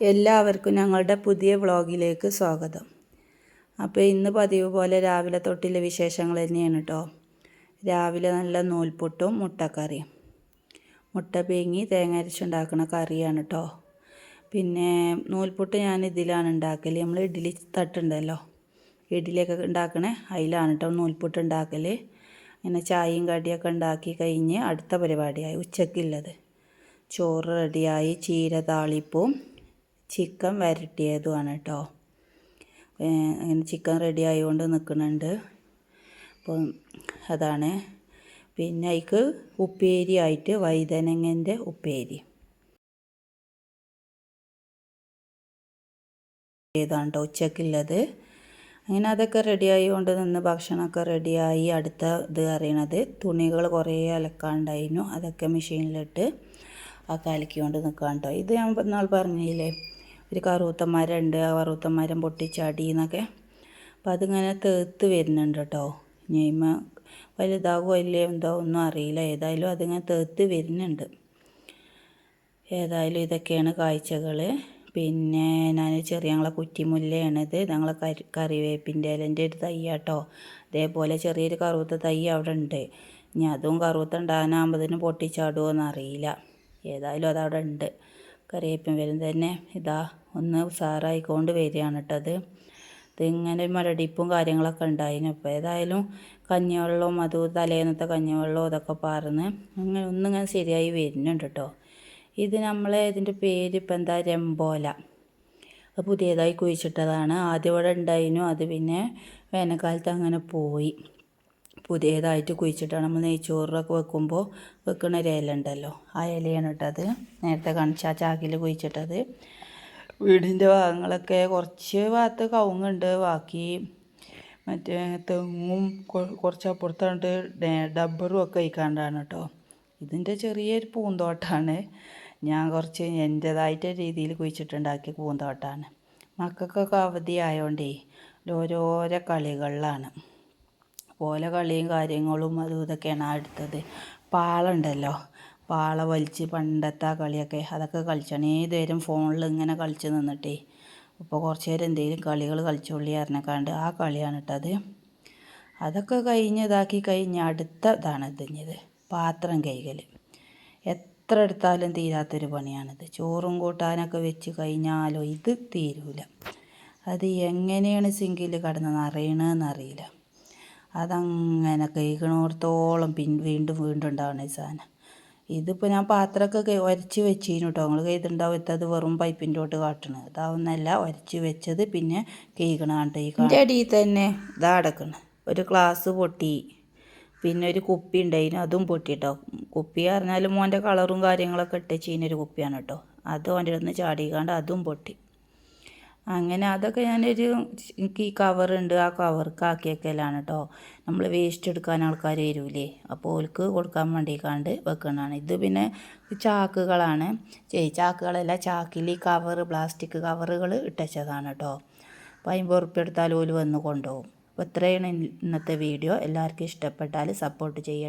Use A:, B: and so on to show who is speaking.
A: എല്ലാവർക്കും ഞങ്ങളുടെ പുതിയ വ്ളോഗിലേക്ക് സ്വാഗതം. അപ്പോൾ ഇന്ന് പതിവ് പോലെ രാവിലെ തൊട്ടിലെ വിശേഷങ്ങൾ തന്നെയാണ് കേട്ടോ രാവിലെ നല്ല നൂൽപുട്ടും മുട്ടക്കറിയും. മുട്ട പീങ്ങി തേങ്ങ അരച്ചുണ്ടാക്കുന്ന കറിയാണ് കേട്ടോ പിന്നെ നൂൽപുട്ട് ഞാൻ ഇതിലാണ് ഉണ്ടാക്കൽ നമ്മൾ ഇഡ്ഡലി തട്ടുണ്ടല്ലോ. ഇഡ്ഡലിയൊക്കെ ഉണ്ടാക്കണേ അതിലാണ് കേട്ടോ നൂൽപുട്ട് ഉണ്ടാക്കൽ അങ്ങനെ ചായയും കടിയൊക്കെ ഉണ്ടാക്കി കഴിഞ്ഞ് അടുത്ത പരിപാടിയായി ഉച്ചക്കുള്ളത് ചോറ് റെഡിയായി ചീര താളിപ്പും ചിക്കൻ വരട്ടിയതുമാണ് കേട്ടോ. അങ്ങനെ ചിക്കൻ റെഡി ആയതുകൊണ്ട് നിൽക്കുന്നുണ്ട് അപ്പം അതാണ്. പിന്നെ അതിക്ക് ഉപ്പേരി ആയിട്ട് വൈതനങ്ങന്റെ ഉപ്പേരി. ഏതാണ് കേട്ടോ ഉച്ചക്കുള്ളത് അങ്ങനെ അതൊക്കെ റെഡിയായി കൊണ്ട് നിന്ന് ഭക്ഷണമൊക്കെ റെഡിയായി അടുത്ത ഇത് അറിയണത് തുണികൾ കുറേ അലക്കാണ്ടായിരുന്നു. അതൊക്കെ മെഷീനിലിട്ട് ആ അലക്കിക്കൊണ്ട് നിൽക്കാൻ കേട്ടോ ഇത് ഞാൻ പറഞ്ഞില്ലേ? ഒരു കറുത്തന്മാരുണ്ട് ആ കറുത്തന്മാരം പൊട്ടിച്ചാടി എന്നൊക്കെ. അപ്പം അതിങ്ങനെ തേത്ത് വരുന്നുണ്ട് കേട്ടോ ഞെയ്മ വലുതാകുമോ ഇല്ലേ എന്തോ ഒന്നും അറിയില്ല. ഏതായാലും അതിങ്ങനെ തേത്ത് വരുന്നുണ്ട്. ഏതായാലും ഇതൊക്കെയാണ് കാഴ്ചകൾ പിന്നെ ഞാൻ ചെറിയ ഞങ്ങളെ കുറ്റിമുല്ലയാണിത്. ഞങ്ങളെ കരി കറിവേപ്പിന്റെ ഇലന്റെ ഒരു തയ്യാട്ടോ അതേപോലെ ചെറിയൊരു കറുത്ത തൈ അവിടെ ഉണ്ട്. ഇനി അതും കറുത്ത അതിന് പൊട്ടിച്ചാടുമോ എന്നറിയില്ല. ഏതായാലും അതവിടെ ഉണ്ട്. കറിവേപ്പിൻ വരും തന്നെ ഇതാ ഒന്ന് ഉഷാറായിക്കൊണ്ട് വരികയാണ് കേട്ടത് ഇതിങ്ങനെ മരടിപ്പും കാര്യങ്ങളൊക്കെ ഉണ്ടായിരുന്നു അപ്പോൾ ഏതായാലും കഞ്ഞിവെള്ളവും അത് തലേന്നത്തെ കഞ്ഞിവെള്ളവും അതൊക്കെ പാർന്ന് അങ്ങനെ ഒന്നിങ്ങനെ ശരിയായി വരുന്നുണ്ട് കേട്ടോ. ഇത് നമ്മളെ ഇതിന്റെ പേര് ഇപ്പം എന്താ രംബോല. അത് പുതിയതായി കുഴിച്ചിട്ടതാണ്. ആദ്യം ഇവിടെ ഉണ്ടായിരുന്നു അത് പിന്നെ വേനൽക്കാലത്ത് അങ്ങനെ പോയി. പുതിയതായിട്ട് കുഴിച്ചിട്ടാണ് നമ്മൾ നെയ്ച്ചോറൊക്കെ വെക്കുമ്പോൾ വെക്കുന്ന ഒരു ഇല ഉണ്ടല്ലോ ആ ഇലയാണ് ഇട്ടത് നേരത്തെ കാണിച്ച ആ ചാക്കിൽ കുഴിച്ചിട്ടത്. വീടിന്റെ ഭാഗങ്ങളൊക്കെ കുറച്ച് ഭാഗത്ത് കവുങ്ങുണ്ട്. ബാക്കി മറ്റേ തെങ്ങും കുറച്ച് അപ്പുറത്താണ്ട് ഡബ്ബറും ഒക്കെ കഴിക്കാണ്ടാണ് കേട്ടോ. ഇതിന്റെ ചെറിയൊരു പൂന്തോട്ടമാണ് ഞാൻ കുറച്ച് എന്റേതായിട്ട് രീതിയിൽ കുഴിച്ചിട്ടുണ്ടാക്കിയ പൂന്തോട്ടമാണ് മക്കൾക്കൊക്കെ അവധി ആയതുകൊണ്ടേ ഓരോരോ കളികളിലാണ്. പോലെ കളിയും കാര്യങ്ങളും അതും ഇതൊക്കെയാണ് അടുത്തത്. പാളുണ്ടല്ലോ? പാള വലിച്ച് പണ്ടത്തെ ആ കളിയൊക്കെ അതൊക്കെ കളിച്ചാണ് ഏതുവരും ഫോണിൽ ഇങ്ങനെ കളിച്ച് നിന്നിട്ടേ ഇപ്പോൾ കുറച്ച് നേരം എന്തെങ്കിലും കളികൾ കളിച്ചോളി അറിഞ്ഞക്കാണ്ട് ആ കളിയാണ് ഇട്ടത് അതൊക്കെ കഴിഞ്ഞ് ഇതാക്കി കഴിഞ്ഞ് അടുത്ത ഇതാണ് ഇതിഞ്ഞത് പാത്രം കൈകൽ എത്ര എടുത്താലും തീരാത്തൊരു പണിയാണിത്. ചോറും കൂട്ടാനൊക്കെ വെച്ച് കഴിഞ്ഞാലോ ഇത് തീരൂല. അത് എങ്ങനെയാണ് സിങ്കിൽ കടന്ന് നിറയണമെന്നറിയില്ല അതങ്ങനെ കഴിക്കണോടത്തോളം പിൻ വീണ്ടും വീണ്ടും ഉണ്ടാവണ സാധനം. ഇതിപ്പോൾ ഞാൻ പാത്രമൊക്കെ ഉരച്ച് വെച്ചിരുന്നു കേട്ടോ നിങ്ങൾ കയ്തുണ്ടാവും അത് വെറും പൈപ്പിന്റെ തൊട്ട് കാട്ടണത് അതാവുന്നല്ല ഉരച്ച് വെച്ചത് പിന്നെ കണ്ടോ ഈ കാണാൻ അടിയിൽ തന്നെ. ഇതാ അടക്കണം. ഒരു ഗ്ലാസ് പൊട്ടി. പിന്നെ ഒരു കുപ്പി ഉണ്ടായിരുന്നു അതും പൊട്ടിട്ടോ. കുപ്പി പറഞ്ഞാൽ മോന്റെ കളറും കാര്യങ്ങളൊക്കെ ഇട്ട് ചെയ്യുന്നൊരു കുപ്പിയാണ് കേട്ടോ അത് ഓന്റെ ഒന്ന് ചാടിക്കാണ്ട് അതും പൊട്ടി. അങ്ങനെ അതൊക്കെ ഞാനൊരു എനിക്ക് ഈ കവറുണ്ട് ആ കവർക്ക് ആക്കിയേക്കലാണ് കേട്ടോ നമ്മൾ വേസ്റ്റ് എടുക്കാൻ ആൾക്കാർ വരൂലേ. അപ്പോൾ ഓൽക്ക് കൊടുക്കാൻ വേണ്ടി വേണ്ടിക്കാണ്ട് വെക്കണതാണ്. ഇത് പിന്നെ ചാക്കുകളാണ്. ചെയ് ചാക്കുകളല്ല ചാക്കിൽ ഈ കവർ പ്ലാസ്റ്റിക് കവറുകൾ ഇട്ടച്ചതാണ് കേട്ടോ അപ്പോൾ അമ്പത് ഉറുപ്പ്യ എടുത്താൽ ഓൽ വന്ന് കൊണ്ടുപോകും അപ്പോൾ ഇത്രയാണ് ഇന്നത്തെ വീഡിയോ. എല്ലാവർക്കും ഇഷ്ടപ്പെട്ടാൽ സപ്പോർട്ട് ചെയ്യട്ടെ.